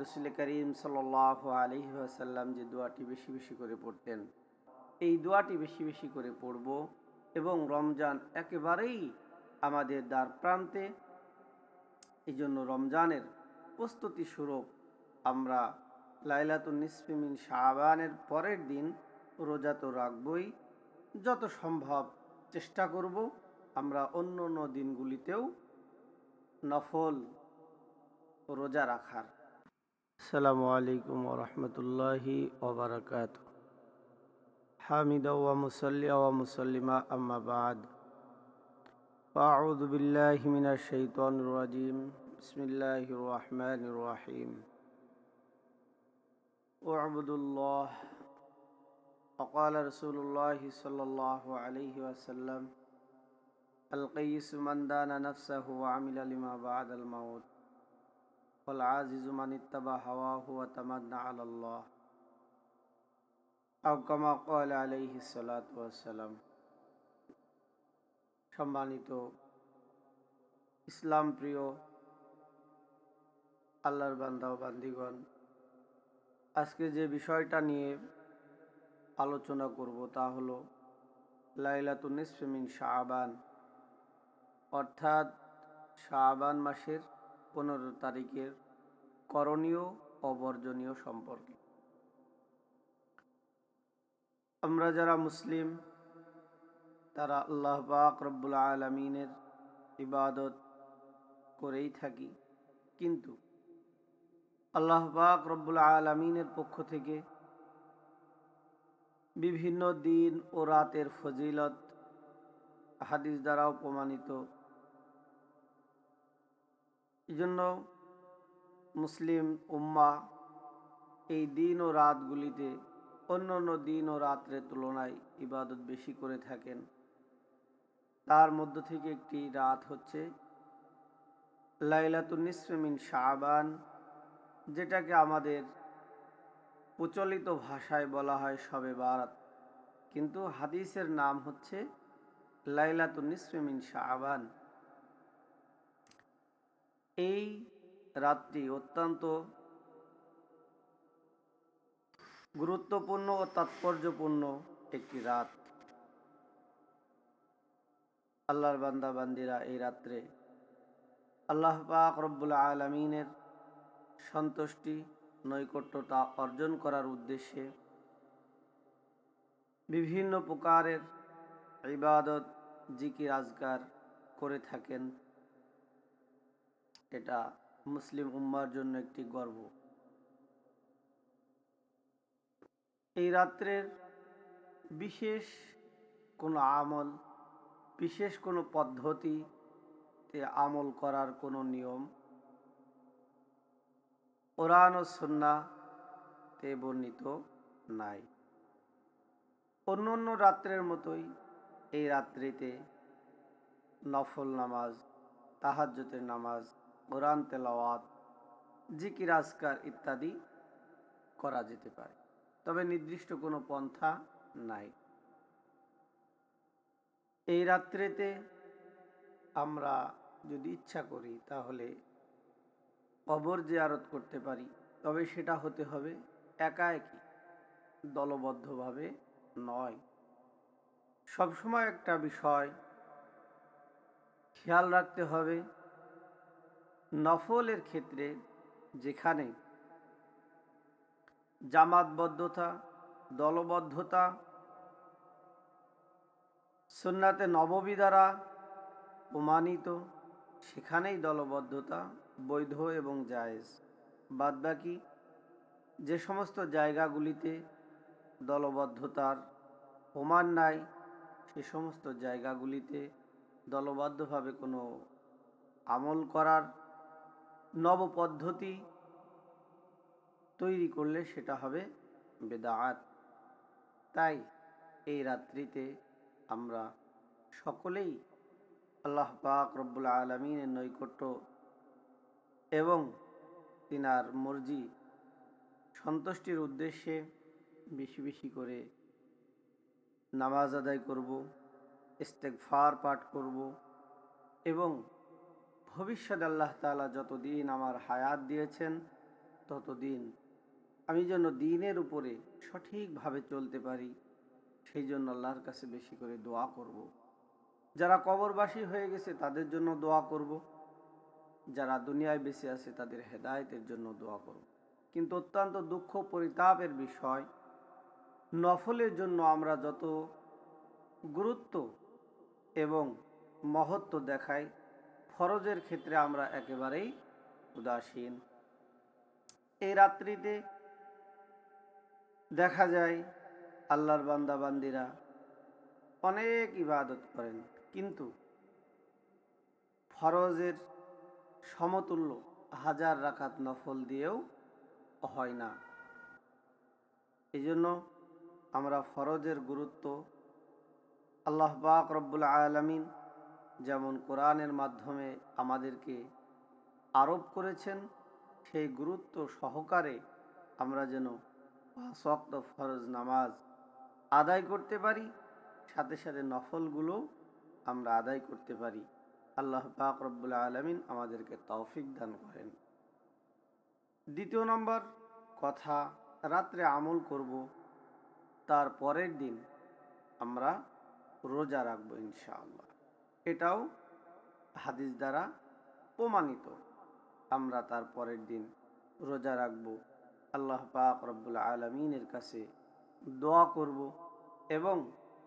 রসুল করিম সাল আলহি আসাল্লাম যে দোয়াটি বেশি বেশি করে পড়তেন, এই দোয়াটি বেশি বেশি করে পড়ব এবং রমজান একেবারেই আমাদের দ্বার প্রান্তে। এই জন্য রমজানের প্রস্তুতি স্বরূপ আমরা লাইলাতুন নিসফিমিন শাহবানের পরের দিন রোজা তো রাখবই। যত সম্ভব চেষ্টা করব আমরা অন্য অন্য দিনগুলিতেও নফল রোজা রাখার। السلام عليكم ورحمة الله وبركاته. حامدا ومصليا ومسلما أما بعد. فأعوذ بالله من الشيطان الرجيم. بسم الله الرحمن الرحيم. أعبد الله. وقال رسول الله صلى الله عليه وسلم القيس من دان نفسه وعمل لما بعد الموت. সম্মানিত ইসলাম প্রিয় আল্লাহর বান্দা বান্দিগণ, আজকে যে বিষয়টা নিয়ে আলোচনা করব তা হলো লাইলাতুন ইসমিন শাহবান অর্থাৎ শাহবান মাসের পনেরো তারিখের করণীয় অবর্জনীয় সম্পর্কে। আমরা যারা মুসলিম, তারা আল্লাহ পাক রব্বুল আলমিনের ইবাদত করেই থাকি। কিন্তু আল্লাহ পাক রব্বুল আলমিনের পক্ষ থেকে বিভিন্ন দিন ও রাতের ফজিলত হাদিস দ্বারাও প্রমাণিত এই জন্য মুসলিম উম্মা এই দিন ও রাতগুলিতে অন্য অন্য দিন ও রাত্রের তুলনায় ইবাদত বেশি করে থাকেন। তার মধ্য থেকে একটি রাত হচ্ছে লাইলাতুন নিসফেমিন শাহবান যেটাকে আমাদের প্রচলিত ভাষায় বলা হয় সবে বারাত। কিন্তু হাদিসের নাম হচ্ছে লাইলাতুন নিসফেমিন শাহবান এই রাতটি অত্যন্ত গুরুত্বপূর্ণ ও তাৎপর্যপূর্ণ একটি রাত। আল্লাহর বান্দা, বান্দিরা, এই রাত্রে আল্লাহ পাক রব্বুল আলমিনের সন্তুষ্টি, নৈকট্যতা অর্জন করার উদ্দেশ্যে বিভিন্ন প্রকারের ইবাদত, জিকির আজগার করে থাকেন। এটা মুসলিম উম্মার জন্য একটি গর্ব। এই রাত্রের বিশেষ কোনো আমল, বিশেষ কোনো পদ্ধতিতে আমল করার কোনো নিয়ম কোরআন ও সন্নাতে বর্ণিত নাই। অন্য অন্য রাত্রের মতোই এই রাত্রিতে নফল নামাজ তাহাজ্যতের নামাজ কোরআন তেলাওয়াত, জিকির, আজকার ইত্যাদি করা যেতে পারে। তবে নির্দিষ্ট কোনো পন্থা নাই। এই রাত্রেতে আমরা যদি ইচ্ছা করি তাহলে কবর জিয়ারত করতে পারি, তবে সেটা হতে হবে একা একই দলবদ্ধভাবে নয়। সবসময় একটা বিষয় খেয়াল রাখতে হবে নফলের ক্ষেত্রে যেখানে জামাতবদ্ধতা, দলবদ্ধতা, সুন্নাতে নববী দ্বারা প্রমাণিত, সেখানেই দলবদ্ধতা বৈধ এবং জায়েজ। বাদবাকি যে সমস্ত জায়গাগুলিতে দলবদ্ধতার প্রমাণ নাই, সে সমস্ত জায়গাগুলিতে দলবদ্ধভাবে কোনো আমল করার নব পদ্ধতি তৈরি করলে সেটা হবে বেদায়াত তাই এই রাত্রিতে আমরা সকলেই আল্লাহ পাক রব্বুল আলমিনের নৈকট্য এবং তিনার মর্জি সন্তুষ্টির উদ্দেশ্যে বেশি বেশি করে নামাজ আদায় করব ইস্তেকফার পাঠ করব এবং ভবিষ্যৎ আল্লাহ তালা যতদিন আমার হায়াত দিয়েছেন, ততদিন আমি যেন দিনের উপরে সঠিকভাবে চলতে পারি, সেই জন্য আল্লাহর কাছে বেশি করে দোয়া করব। যারা কবরবাসী হয়ে গেছে, তাদের জন্য দোয়া করব। যারা দুনিয়ায় বেঁচে আছে, তাদের হেদায়েতের জন্য দোয়া করব কিন্তু অত্যন্ত দুঃখ পরিতাপের বিষয়, নফলের জন্য আমরা যত গুরুত্ব এবং মহত্ব দেখাই ফরজের ক্ষেত্রে আমরা একেবারেই উদাসীন। এই রাত্রিতে দেখা যায় আল্লাহর বান্দা বান্দিরা অনেক ইবাদত করেন, কিন্তু ফরজের সমতুল্য হাজার রাকাত নফল দিয়েও হয় না। এই জন্য আমরা ফরজের গুরুত্ব আল্লাহ পাক রব্বুল আলমিন যেমন কোরআনের মাধ্যমে আমাদেরকে আরোপ করেছেন, সেই গুরুত্ব সহকারে আমরা যেন শক্ত ফরজ নামাজ আদায় করতে পারি, সাথে সাথে নফলগুলো আমরা আদায় করতে পারি। আল্লাহ পাক আলমিন আমাদেরকে তৌফিক দান করেন। দ্বিতীয় নম্বর কথা, রাত্রে আমল করব, তার পরের দিন আমরা রোজা রাখব ইনশাআল্লাহ। এটাও হাদিস দ্বারা প্রমাণিত। আমরা তার পরের দিন রোজা রাখব। আল্লাহ পাক রব্বুল আলমিনের কাছে দোয়া করব এবং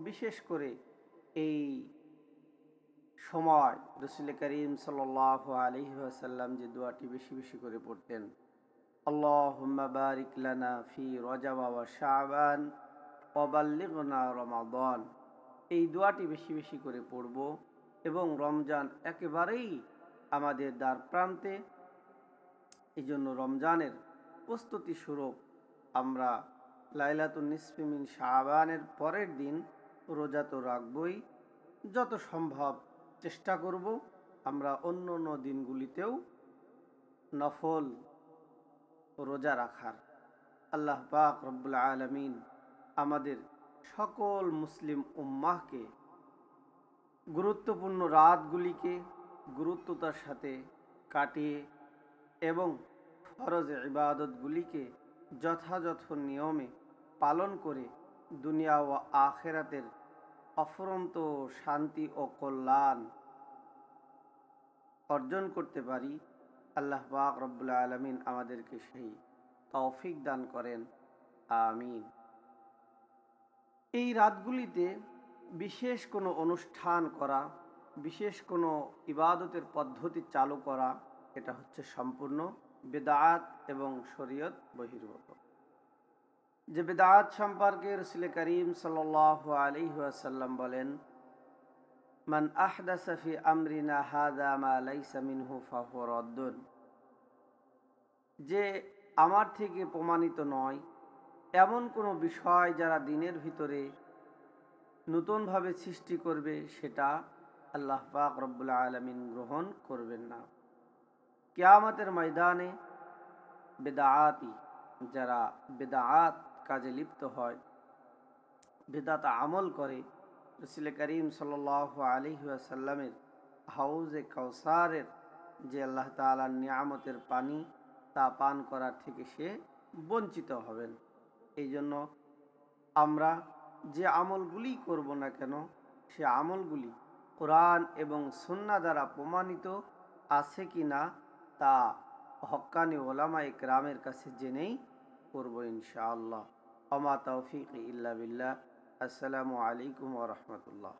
বিশেষ করে এই সময় রসুল করিম সাল আলহি আসাল্লাম যে দোয়াটি বেশি বেশি করে পড়তেন আল্লাহ ফি রজা বাবা শাহবান অবাল্লিগনা রমাদন। এই দোয়াটি বেশি বেশি করে পড়ব। এবং রমজান একেবারেই আমাদের দ্বার প্রান্তে। এই জন্য রমজানের প্রস্তুতি স্বরূপ আমরা লাইলাতুল নিসফিমিন শাহবানের পরের দিন রোজা তো রাখবই। যত সম্ভব চেষ্টা করব আমরা অন্য অন্য দিনগুলিতেও নফল রোজা রাখার। আল্লাহ পাক রব্বুল আলমিন আমাদের সকল মুসলিম উম্মাহকে গুরুত্বপূর্ণ রাতগুলিকে গুরুত্বতার সাথে কাটিয়ে এবং ফরজ ইবাদতগুলিকে যথাযথ নিয়মে পালন করে দুনিয়া ও আখেরাতের অফরন্ত শান্তি ও কল্যাণ অর্জন করতে পারি। আল্লাহ পাক রব্বুল্লা আলমিন আমাদেরকে সেই তৌফিক দান করেন। আমিন। এই রাতগুলিতে বিশেষ কোনো অনুষ্ঠান করা, বিশেষ কোনো ইবাদতের পদ্ধতি চালু করা, এটা হচ্ছে সম্পূর্ণ বেদাত এবং শরীয়ত বহির্ভূত। যে বেদাত সম্পর্কে রসুল করিম সাল আলী আসাল্লাম বলেন, মান আহদাসফি আমরিনা হাদা মা লাইসা মিনহু ফাহুরদ্দুন যে আমার থেকে প্রমাণিত নয়, এমন কোনো বিষয় যারা দিনের ভিতরে নতুনভাবে সৃষ্টি করবে, সেটা আল্লাহ পাক রব্বুল আলমিন গ্রহণ করবেন না। কেয়ামতের ময়দানে বেদাআতি, যারা বেদাআত কাজে লিপ্ত হয়, বেদাত আমল করে, রসুল করিম সাল আলী আসাল্লামের হাউজে কাউসারের যে আল্লাহ তালার নিয়ামতের পানি, তা পান করার থেকে সে বঞ্চিত হবেন। এই জন্য আমরা যে আমলগুলি করব না কেন, সে আমলগুলি কোরআন এবং সন্না দ্বারা প্রমাণিত আছে কি না, তা হক্কানি ওলামা ইকরামের কাছে জেনেই করব ইনশাআল্লাহ। অমা তৌফিক ইল্লা বিল্লাহ। আসসালামু আলাইকুম ওরহমতুল্লাহ